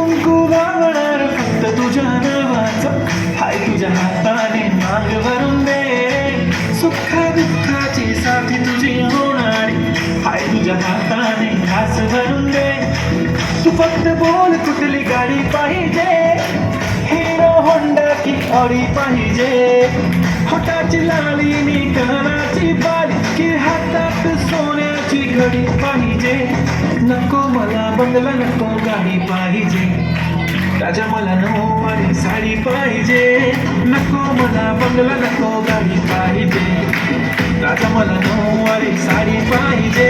कुंकू लावणार फक्त तुझ्या नावाचं. हाय तुझ्या हाताने माग भरून दे. सुख दुःखाची साथी तुझी होणारी. हाय तुझ्या हाताने घास भरून दे. तू फक्त बोल कुठली गाडी पाहिजे. हिरो होंडा की ऑडी पाहिजे. होटाची लाली नी कानाची बाली. की हातात सोन्याची घडी पाहिजे. नको मला बंगला नको गाडी पाहिजे. राजा मला नऊवारी साडी पाहिजे. नको मला बंगला नको गाडी पाहिजे. राजा मला नऊवारी साडी पाहिजे.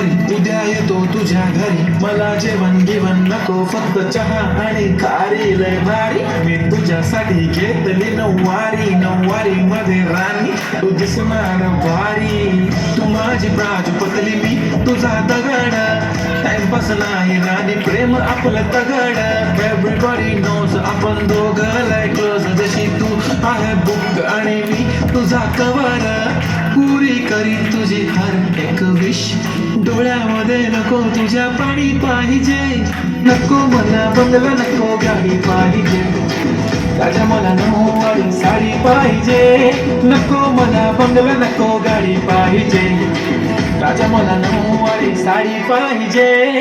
माझी उद्या येतो तुझ्या घरी. मला जेवण गिवण नको फक्त चहा आणि खारी लय भारी. मी तुझ्यासाठी घेतली नऊवारी नऊवारी मध्ये राणी. तू दिसणार भारी. तू माझी प्राजपतली मी तुझा दगड. टाइमपास नाही राणी प्रेम आपलं दगड एव्हरीबॉडी नोज आपण दोघं लय क्लोज जशी तू आहे बुक आणि मी तुझा कवर पुरी करी तुझी हर एक विश डोळ्यामध्ये नको तुझ्या पाणी पाहिजे. नको मला बंगला नको गाडी पाहिजे. राजा मला नऊवारी साडी पाहिजे. नको मला बंगला नको गाडी पाहिजे. राजा मला नऊवारी साडी पाहिजे.